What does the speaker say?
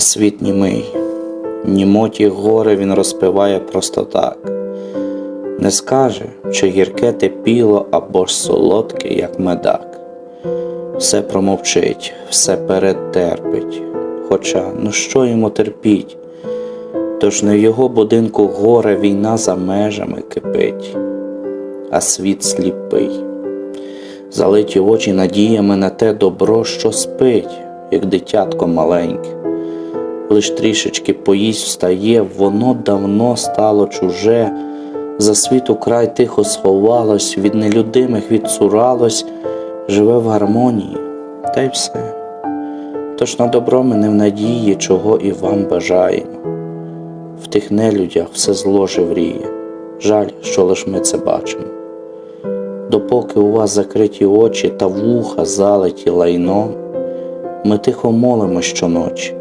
а світ німий. Німоті горе він розпиває просто так. Не скаже, чи гірке те піло або ж солодке, як медак. Все промовчить, все перетерпить. Хоча ну що йому терпіть? Тож в його будинку горе війна за межами кипить, а світ сліпий. Залиті очі надіями на те добро, що спить, як дитятко маленьке. Лиш трішечки поїсть встає, воно давно стало чуже, за світу край тихо сховалось, від нелюдимих відсуралось, живе в гармонії, та й все. Тож на добро ми не в надії, чого і вам бажаємо. В тих нелюдях все зло живріє, жаль, що лиш ми це бачимо. Допоки у вас закриті очі та вуха залиті лайном, ми тихо молимо щоночі,